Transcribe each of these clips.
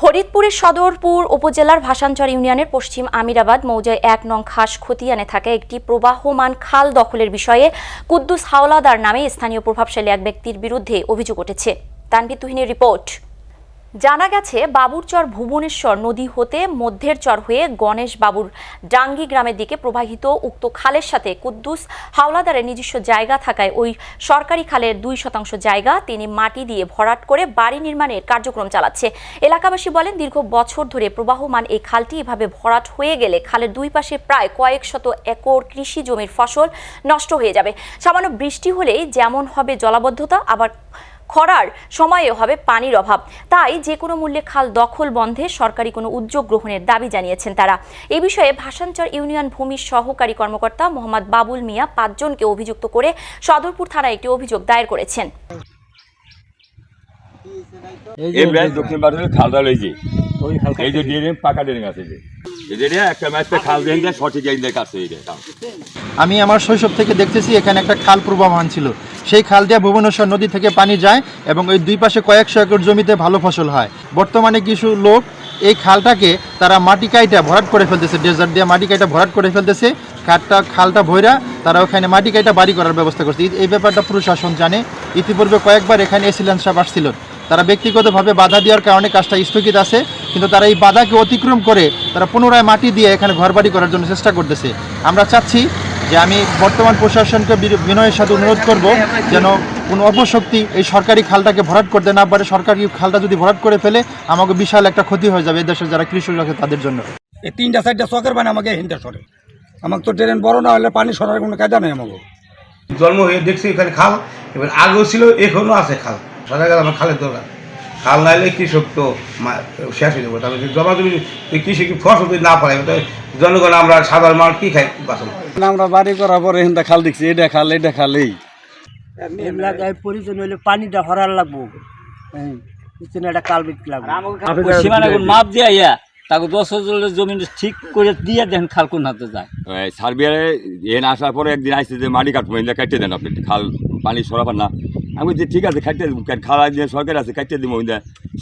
ফরিদপুরের সদরপুর উপজেলার ভাসানচর ইউনিয়নের পশ্চিম আমিরাবাদ মৌজায় এক নং খাস খতিয়ানে থাকা একটি প্রবাহমান খাল দখলের বিষয়ে কুদ্দুস হাওলাদার নামে স্থানীয় প্রভাবশালী এক ব্যক্তির বিরুদ্ধে অভিযোগ উঠেছে। তানভি তুহিনের রিপোর্ট। জানা গেছে, বাবুরচর ভুবনেশ্বর নদী হতে মধ্যের চর হয়ে গণেশ বাবুর ডাঙ্গি গ্রামের দিকে প্রবাহিত উক্ত খালের সাথে কুদ্দুস হাওলাদারের নিজস্ব জায়গা থাকায় ওই সরকারি খালের দুই শতাংশ জায়গা তিনি মাটি দিয়ে ভরাট করে বাড়ি নির্মাণের কার্যক্রম চালাচ্ছে। এলাকাবাসী বলেন, দীর্ঘ বছর ধরে প্রবাহমান এই খালটি এভাবে ভরাট হয়ে গেলে খালের দুই পাশে প্রায় কয়েক শত একর কৃষি জমির ফসল নষ্ট হয়ে যাবে। সামান্য বৃষ্টি হলেই যেমন হবে জলাবদ্ধতা, আবার খরার সময়ে হবে পানির অভাব। তাই যে কোনো মূল্যে খাল দখল বন্ধে সরকারি কোনো উদ্যোগ গ্রহণের দাবি জানিয়েছেন তারা। এ বিষয়ে ভাষাঞ্চর ইউনিয়ন ভূমির সহকারী কর্মকর্তা মোহাম্মদ বাবুল মিয়া পাঁচজনকে অভিযুক্ত করে সদরপুর থানায় একটি অভিযোগ দায়ের করেছেন। এই যে দক্ষিণ ভারতের খালটা লইছি ওই হালকা এই যে পাকা ড্রেন আছে আমি আমার শৈশব থেকে দেখতেছি, এখানে একটা খাল প্রবাহমান ছিল। সেই খাল দিয়ে ভুবনেশ্বর নদী থেকে পানি যায় এবং ওই দুই পাশে কয়েকশো একর জমিতে ভালো ফসল হয়। বর্তমানে কিছু লোক এই খালটাকে তারা মাটি কাইটা ভরাট করে ফেলতেছে, ডেজার্ট দিয়ে মাটি কাইটা ভরাট করে ফেলতেছে। খাটটা, খালটা ভৈরা তারা ওখানে মাটি কাইটা বাড়ি করার ব্যবস্থা করছে। এই- ব্যাপারটা প্রশাসন জানে। ইতিপূর্বে কয়েকবার এখানে এসিলেন সাহেব তারা ব্যক্তিগতভাবে বাধা দেওয়ার কারণে কাজটা স্থগিত আছে। কিন্তু তারা এই বাধাকে অতিক্রম করে তারা পুনরায় মাটি দিয়ে এখানে ঘরবাড়ি করার জন্য চেষ্টা করতেছে। আমরা চাচ্ছি যে আমি বর্তমান প্রশাসনকে বিনয়ের সাথে অনুরোধ করব যেন কোনো অপশক্তি এই সরকারি খালটাকে ভরাট করতে না পারে। সরকারি খালটা যদি ভরাট করে ফেলে আমাকে বিশাল একটা ক্ষতি হয়ে যাবে এই দেশের যারা কৃষক আছে তাদের জন্য। এই তিনটা চারটা চকের পানি আমাকে হিনটা সরে। আমাকে তো ট্রেন বড় না হলে পানি সরার কোনো কায়দা নেই আমাকে। জন্ম হয়ে দেখছি এখানে খাল এবার আগেও ছিল এখনও আছে খাল। সারা গেল আমার খালের দরকার খাল নাইলে কৃষক তো শেষ হয়ে যাব। তাহলে জমা জমি কৃষি কি ফসল যদি না পাই তাহলে জনগণ আমরা সাধারণ মানুষ কী খাই বাসন আমরা বাড়ি করার পরে হিনটা খাল দেখছি এটা খাল এটা খাল এই। এলাকায় প্রয়োজন হলে পানিটা হরার লাগবো। পিছনে একটা কালবিট লাগবে। সীমানাগুলো মাপ দিয়ে ইয়া তাকে দশ হাজার জমি ঠিক করে দিয়ে দেন খাল কোন হাতে যায়। সার্বিয়ারে এন আসার পরে একদিন আসছে যে মাটি কাটবো দেন আপনি খাল পানি সরাবার না। আমি বলছি ঠিক আছে, খাইতে দেবো খালা যে সরকার আছে, খাইতে দেবো, ওই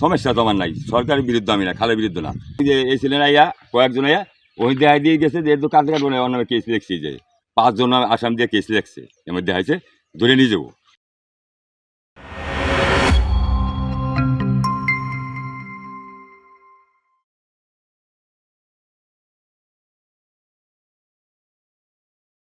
সমস্যা তো আমার নাই, সরকারের বিরুদ্ধে আমি না, খালের বিরুদ্ধে না। যে এই ছিলেন আইয়া, কয়েকজন আইয়া, ওই দেহাই দিয়ে গেছে যে তো কাজ কাটবো না, অন্য কেস দেখছি যে, পাঁচজন আসাম দিয়ে কেস লেখছে, এর মধ্যে হয়েছে ধরে নিয়ে যাব।